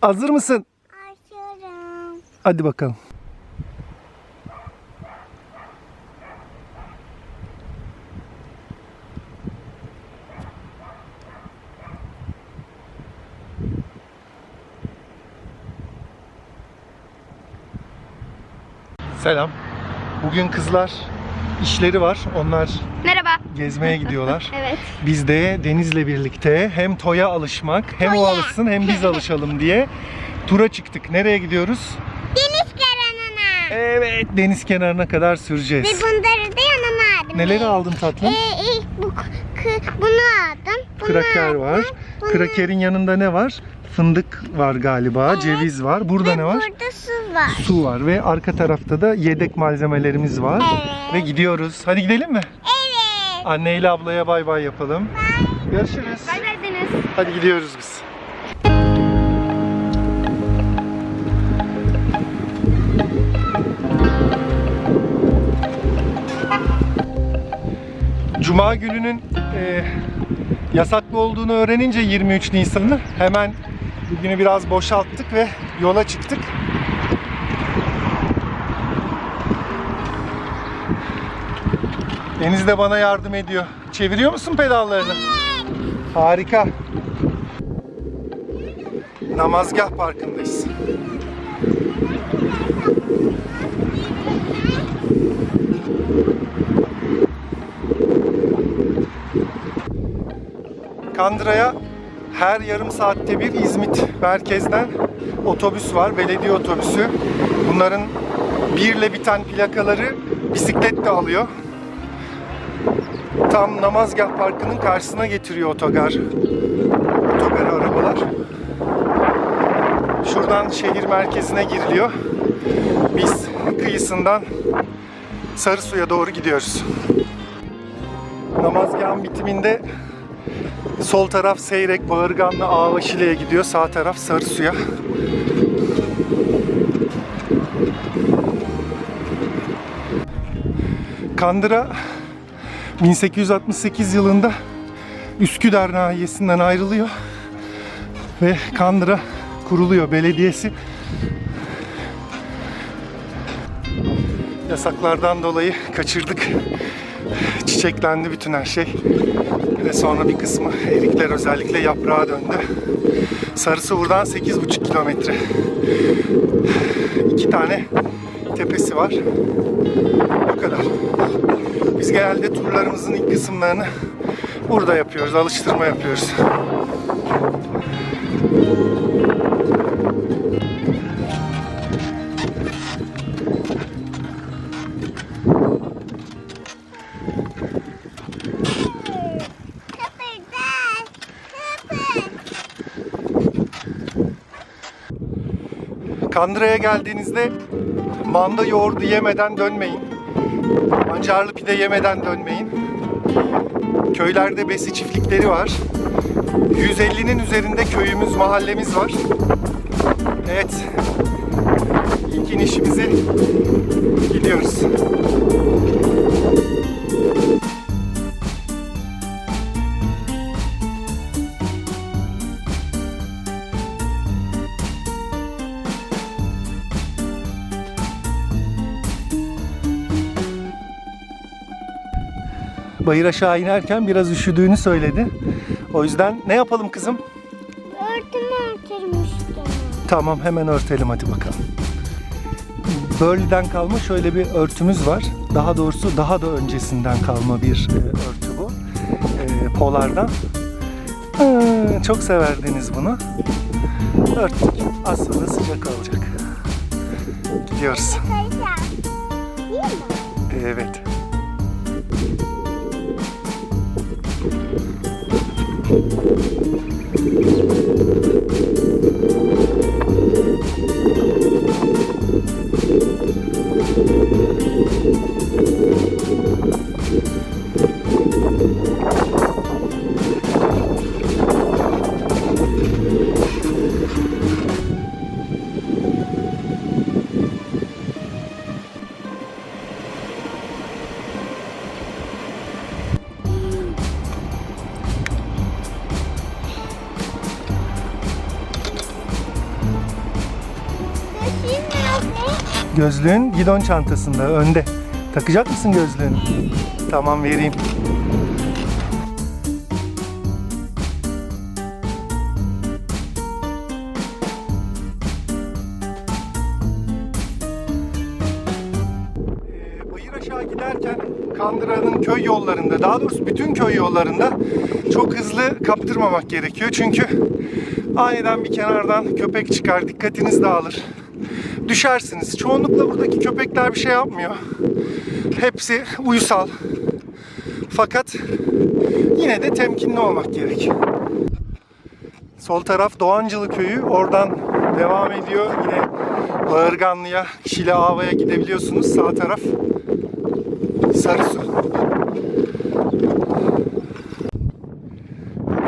Hazır mısın? Açıyorum. Hadi bakalım. Selam. Bugün kızlar işleri var. Onlar Merhaba. Gezmeye gidiyorlar. Evet. Biz de Deniz'le birlikte hem Toy'a alışmak, hem o Toy'a. alışsın hem biz alışalım diye tura çıktık. Nereye gidiyoruz? Deniz kenarına. Evet, deniz kenarına kadar Ve süreceğiz. bunları da yanıma aldım. Neleri aldın tatlım? Ee, ilk bu bunu aldım. Bunu Kraker aldım, var. bunu- Krakerin yanında ne var? Fındık var galiba, Evet. ceviz var. Burada Ve ne var? Burada su var. Su var ve arka tarafta da yedek malzemelerimiz var. Evet. Ve gidiyoruz. Hadi gidelim mi? Evet. Anne ile ablaya bay bay yapalım. Görüşürüz. Bay bay Deniz. Hadi gidiyoruz biz. Cuma gününün e, yasaklı olduğunu öğrenince 23 Nisan'ı hemen bugünü biraz boşalttık ve yola çıktık. Deniz de bana yardım ediyor. Çeviriyor musun pedallarını? Harika. Namazgah Parkı'ndayız. Kandıra'ya her yarım saatte bir İzmit merkezden otobüs var, belediye otobüsü. Bunların birle biten plakaları bisiklet de alıyor. Tam Namazgah Parkı'nın karşısına getiriyor otogar. Otogar arabalar. Şuradan şehir merkezine giriliyor. Biz kıyısından Sarısu'ya doğru gidiyoruz. Namazgahın bitiminde sol taraf Seyrek, Bağırganlı, Ağvaşile'ye gidiyor. Sağ taraf Sarısu'ya. Kandıra 1868 yılında Üsküdar nahiyesinden ayrılıyor ve Kandıra kuruluyor belediyesi. Yasaklardan dolayı kaçırdık. Çiçeklendi bütün her şey. Ve sonra bir kısmı erikler özellikle yaprağa döndü. Sarısı buradan 8,5 kilometre. İki tane tepesi var. O kadar. Biz genelde turlarımızın ilk kısımlarını burada yapıyoruz, alıştırma yapıyoruz. Kandıra'ya geldiğinizde manda yoğurdu yemeden dönmeyin. Mancarlı pide yemeden dönmeyin. Köylerde besi çiftlikleri var. 150'nin üzerinde köyümüz, mahallemiz var. Evet. İlk inişimize gidiyoruz. Bayır aşağı inerken biraz üşüdüğünü söyledi. O yüzden ne yapalım kızım? Örtümü örtürmüştüm. Tamam hemen örtelim hadi bakalım. Burley'den kalma şöyle bir örtümüz var. Daha doğrusu daha da öncesinden kalma bir e, örtü bu. E, Polar'dan. Aa, çok severdiniz bunu. Örttük. Az sonra sıcak olacak. Gidiyoruz. Evet. Thank you. Gözlüğün gidon çantasında önde. Takacak mısın gözlüğünü? Tamam vereyim. Ee, Kandıra'nın köy yollarında, daha doğrusu bütün köy yollarında çok hızlı kaptırmamak gerekiyor. Çünkü aniden bir kenardan köpek çıkar, dikkatiniz dağılır. Düşersiniz. Çoğunlukla buradaki köpekler bir şey yapmıyor. Hepsi uysal. Fakat yine de temkinli olmak gerek. Sol taraf Doğancılı köyü. Oradan devam ediyor. Yine Bağırganlı'ya, Şile Ava'ya gidebiliyorsunuz. Sağ taraf Sarısu.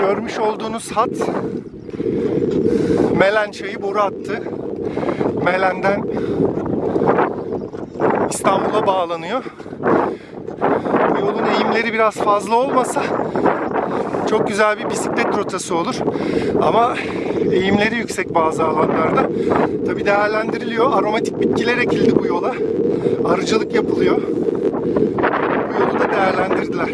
Görmüş olduğunuz hat Melen çayı boru hattı. Melen'den İstanbul'a bağlanıyor. Bu yolun eğimleri biraz fazla olmasa çok güzel bir bisiklet rotası olur. Ama eğimleri yüksek bazı alanlarda. Tabi değerlendiriliyor. Aromatik bitkiler ekildi bu yola. Arıcılık yapılıyor. Bu yolu da değerlendirdiler.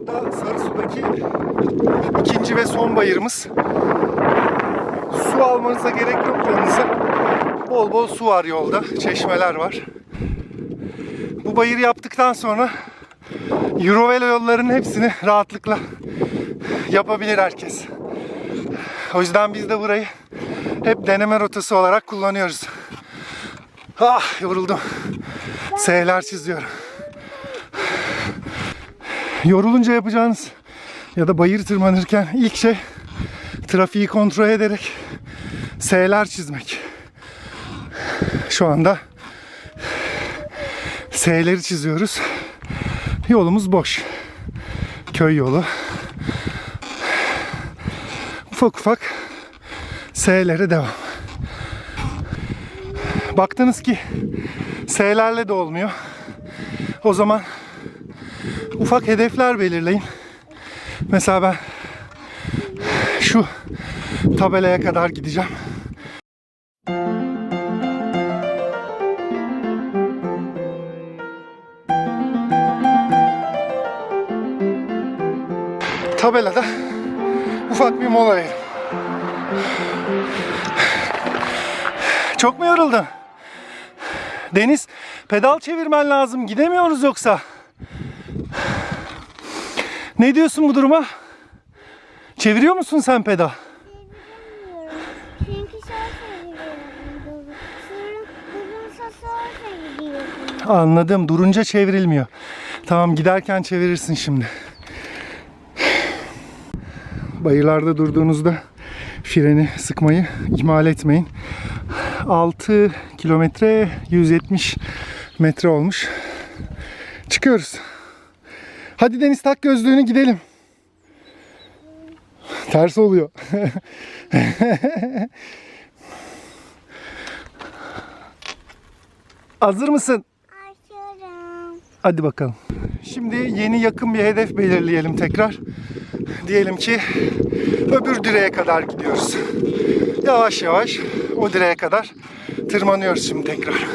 Bu da Sarısu'daki ikinci ve son bayırımız. Su almanıza gerek yok yanınıza. Bol bol su var yolda. Çeşmeler var. Bu bayırı yaptıktan sonra Eurovelo yollarının hepsini rahatlıkla yapabilir herkes. O yüzden biz de burayı hep deneme rotası olarak kullanıyoruz. Ah yoruldum. S'ler çiziyorum. Yorulunca yapacağınız ya da bayır tırmanırken ilk şey trafiği kontrol ederek S'ler çizmek. Şu anda S'leri çiziyoruz. Yolumuz boş. Köy yolu. Ufak ufak S'lere devam. Baktınız ki S'lerle de olmuyor. O zaman ufak hedefler belirleyin. Mesela ben şu tabelaya kadar gideceğim. Tabelada ufak bir mola verin. Çok mu yoruldun? Deniz, pedal çevirmen lazım. Gidemiyoruz yoksa. Ne diyorsun bu duruma? Çeviriyor musun sen pedal? Çünkü şöyle gidiyorum. Durunsa şöyle gidiyorum. Anladım. Durunca çevrilmiyor. Tamam giderken çevirirsin şimdi. Bayırlarda durduğunuzda freni sıkmayı ihmal etmeyin. 6 kilometre 170 metre olmuş. Çıkıyoruz. Hadi Deniz tak gözlüğünü gidelim. Ters oluyor. Hazır mısın? Açıyorum. Hadi bakalım. Şimdi yeni yakın bir hedef belirleyelim tekrar. Diyelim ki öbür direğe kadar gidiyoruz. Yavaş yavaş o direğe kadar tırmanıyoruz şimdi tekrar.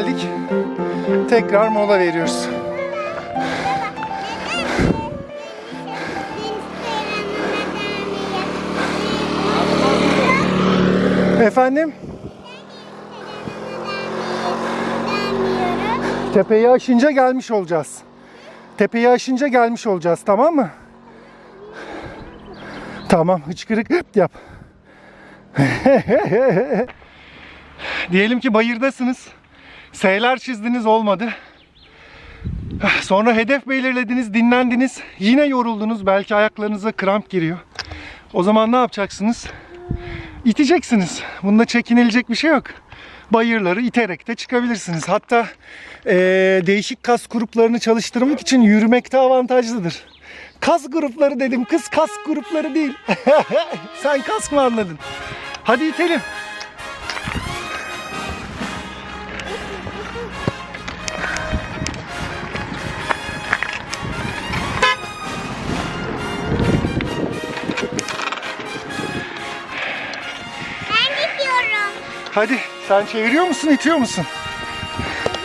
Geldik. Tekrar mola veriyoruz. Efendim? Tepeyi aşınca gelmiş olacağız. Tepeyi aşınca gelmiş olacağız tamam mı? Tamam hıçkırık hıp yap. Diyelim ki bayırdasınız. S'ler çizdiniz olmadı. Sonra hedef belirlediniz, dinlendiniz. Yine yoruldunuz. Belki ayaklarınıza kramp giriyor. O zaman ne yapacaksınız? İteceksiniz. Bunda çekinilecek bir şey yok. Bayırları iterek de çıkabilirsiniz. Hatta eee, değişik kas gruplarını çalıştırmak için yürümekte avantajlıdır. Kas grupları dedim. Kız kas grupları değil. Sen kas mı anladın? Hadi itelim. Hadi sen çeviriyor musun itiyor musun?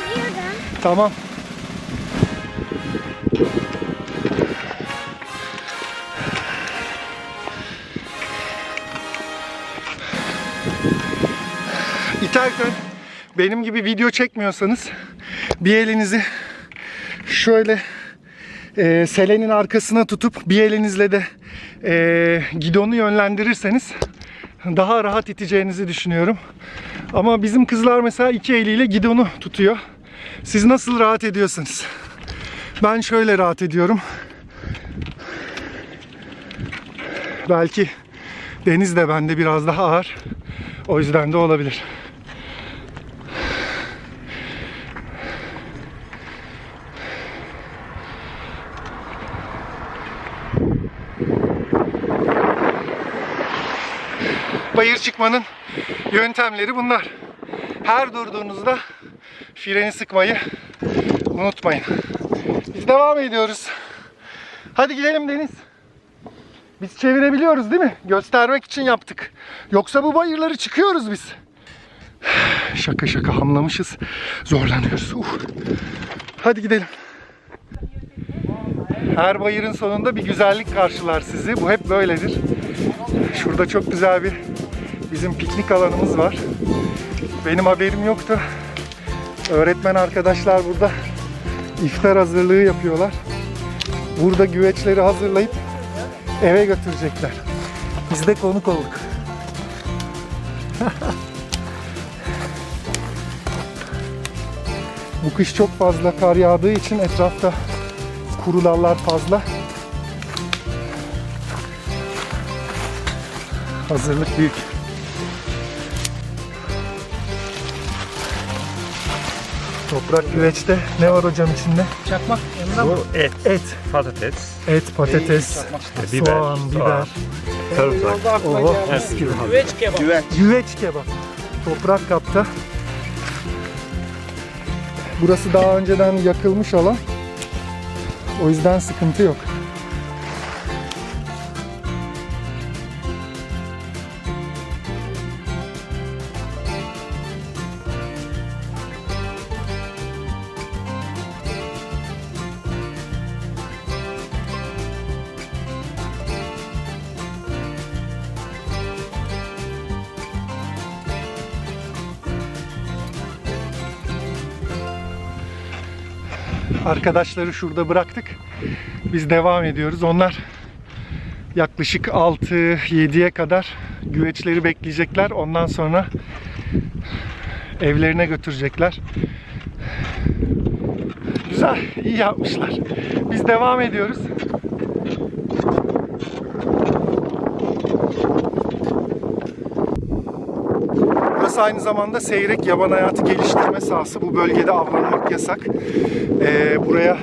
Gidiyorum. Tamam. İterken benim gibi video çekmiyorsanız bir elinizi şöyle e, selenin arkasına tutup bir elinizle de e, gidonu yönlendirirseniz daha rahat iteceğinizi düşünüyorum. Ama bizim kızlar mesela iki eliyle gidonu tutuyor. Siz nasıl rahat ediyorsunuz? Ben şöyle rahat ediyorum. Belki deniz de bende biraz daha ağır. O yüzden de olabilir. Bayır çıkmanın yöntemleri bunlar. Her durduğunuzda freni sıkmayı unutmayın. Biz devam ediyoruz. Hadi gidelim Deniz. Biz çevirebiliyoruz değil mi? Göstermek için yaptık. Yoksa bu bayırları çıkıyoruz biz. Şaka şaka hamlamışız. Zorlanıyoruz. Uf. Hadi gidelim. Her bayırın sonunda bir güzellik karşılar sizi. Bu hep böyledir. Şurada çok güzel bir bizim piknik alanımız var. Benim haberim yoktu. Öğretmen arkadaşlar burada iftar hazırlığı yapıyorlar. Burada güveçleri hazırlayıp eve götürecekler. Biz de konuk olduk. Bu kış çok fazla kar yağdığı için etrafta kuru dallar fazla. Hazırlık büyük. Toprak güveçte ne var hocam içinde? Çakmak mı? Bu et, Et, patates, et, patates, işte biber, soğan, biber. sarımsak. Oh, mis gibi. Güveç kebap. Güveç kebap. Toprak kapta. Burası daha önceden yakılmış alan. O yüzden sıkıntı yok. Arkadaşları şurada bıraktık. Biz devam ediyoruz. Onlar yaklaşık 6-7'ye kadar güveçleri bekleyecekler. Ondan sonra evlerine götürecekler. Güzel, iyi yapmışlar. Biz devam ediyoruz. Burası aynı zamanda seyrek yaban hayatı geliştirme sahası. Bu bölgede avlanmak yasak. Ee, buraya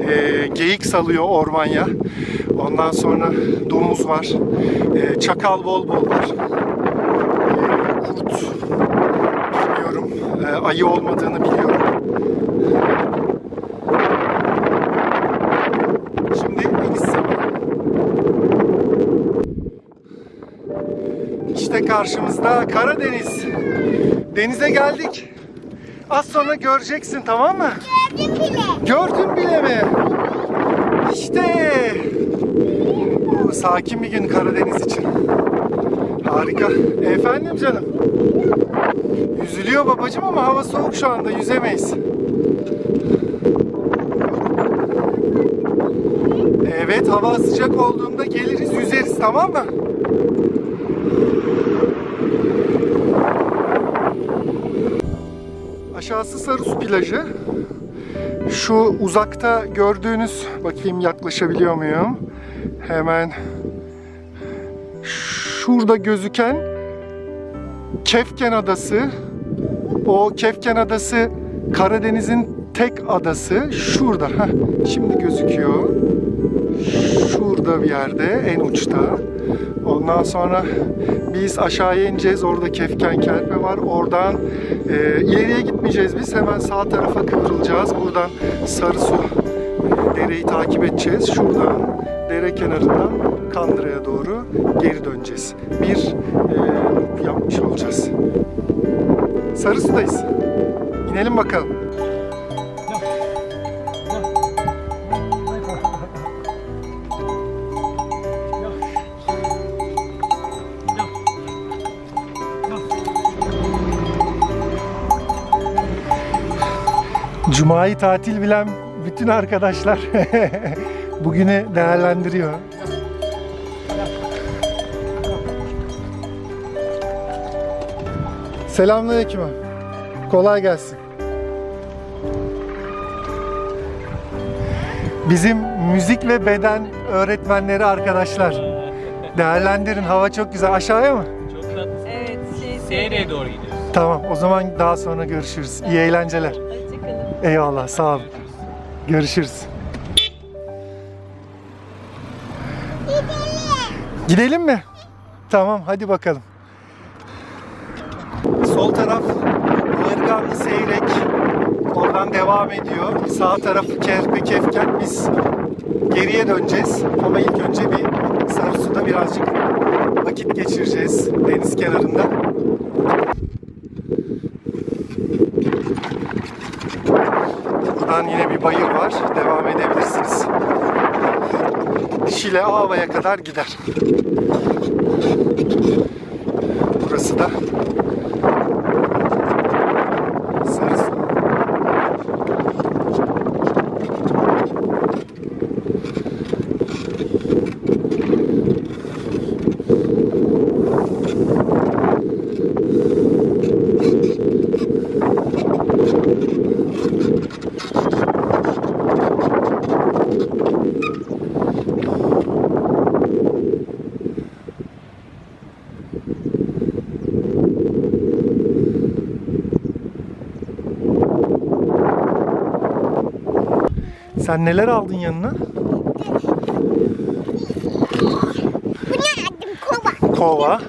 ee, geyik salıyor ormanya. Ondan sonra domuz var. Ee, çakal bol bol var. Ee, kurt bilmiyorum. Ee, ayı olmadığını biliyorum. Şimdi deniz zamanı. İşte karşımızda Karadeniz. Denize geldik. Az sonra göreceksin tamam mı? Gördüm bile. Gördün bile mi? İşte. Bu sakin bir gün Karadeniz için. Harika. Efendim canım. Yüzülüyor babacım ama hava soğuk şu anda yüzemeyiz. Evet hava sıcak olduğunda geliriz yüzeriz tamam mı? Aşağısı Sarısu plajı. Şu uzakta gördüğünüz, bakayım yaklaşabiliyor muyum? Hemen şurada gözüken Kefken Adası. O Kefken Adası Karadeniz'in tek adası. Şurada. Heh, şimdi gözüküyor. Şurada bir yerde, en uçta. Ondan sonra biz aşağıya ineceğiz. Orada Kefken Kerpe var. Oradan e, ileriye gitmeyeceğiz biz. Hemen sağ tarafa kıvrılacağız. Buradan Sarısu e, dereyi takip edeceğiz. Şuradan dere kenarından Kandıra'ya doğru geri döneceğiz. Bir e, yapmış olacağız. Sarısu'dayız. İnelim bakalım. Cuma'yı tatil bilen bütün arkadaşlar bugünü değerlendiriyor. Selamünaleyküm. Kolay gelsin. Bizim müzik ve beden öğretmenleri arkadaşlar. Değerlendirin. Hava çok güzel. Aşağıya mı? Çok tatlısın. Evet, şey Seyre'ye doğru gidiyoruz. Tamam. O zaman daha sonra görüşürüz. İyi eğlenceler. Eyvallah. Sağ olun. Görüşürüz. Gidelim mi? Tamam hadi bakalım. Sol taraf Ağırganlı Seyrek. Oradan devam ediyor. Sağ tarafı Kerpe Kefken. Biz geriye döneceğiz. Ama ilk önce bir Sarısu'da birazcık vakit geçireceğiz deniz kenarında. Buradan yine bir bayır var. Devam edebilirsiniz. Şile Ava'ya kadar gider. Burası da Sarısu. Sen neler aldın yanına? Kova? Kova,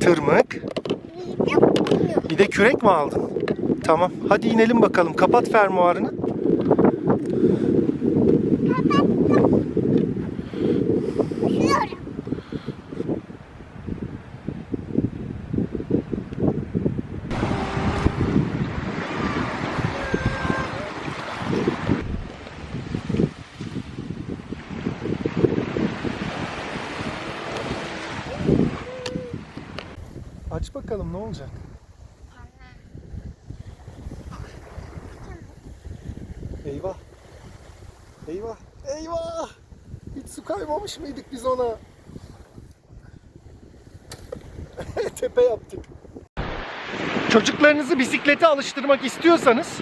tırmık, bir de kürek mi aldın? Tamam. Hadi inelim bakalım. Kapat fermuarını. Kaymamış mıydık biz ona? Tepe yaptık. Çocuklarınızı bisiklete alıştırmak istiyorsanız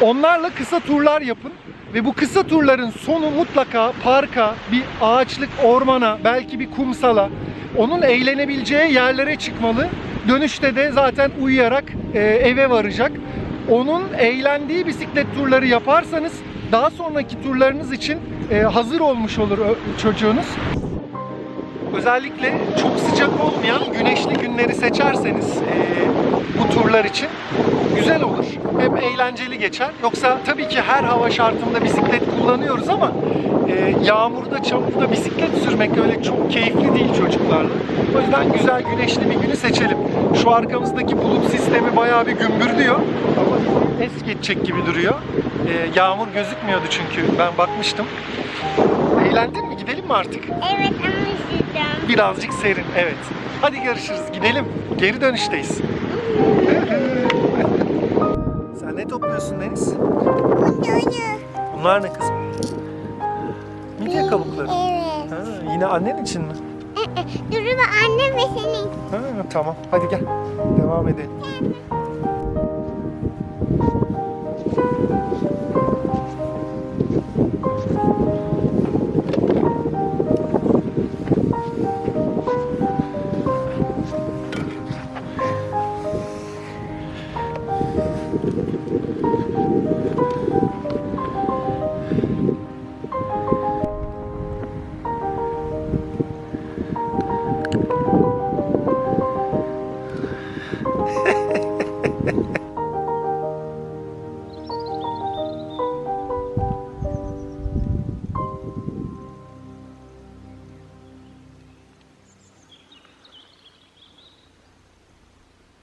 onlarla kısa turlar yapın ve bu kısa turların sonu mutlaka parka, bir ağaçlık ormana, belki bir kumsala, onun eğlenebileceği yerlere çıkmalı. Dönüşte de zaten uyuyarak e, eve varacak. Onun eğlendiği bisiklet turları yaparsanız daha sonraki turlarınız için hazır olmuş olur çocuğunuz. Özellikle çok sıcak olmayan güneşli günleri seçerseniz e, bu turlar için güzel olur. Hem eğlenceli geçer. Yoksa tabii ki her hava şartında bisiklet kullanıyoruz ama e, yağmurda, çamurda bisiklet sürmek öyle çok keyifli değil çocuklarla. O yüzden güzel güneşli bir günü seçelim. Şu arkamızdaki bulut sistemi bayağı bir gümbürdüyor. Ama es geçecek gibi duruyor. E, yağmur gözükmüyordu çünkü ben bakmıştım. Eğlendin mi? Gidelim mi artık? Evet ama üşüdüm. Birazcık serin, evet. Hadi görüşürüz, gidelim. Geri dönüşteyiz. Sen ne topluyorsun Deniz? Bunlar ne kızım? ya kabukları. Evet. Ha, yine annen için mi? Ee, e, Durumu annem ve senin. Ha, tamam hadi gel. Devam edelim. Tamam.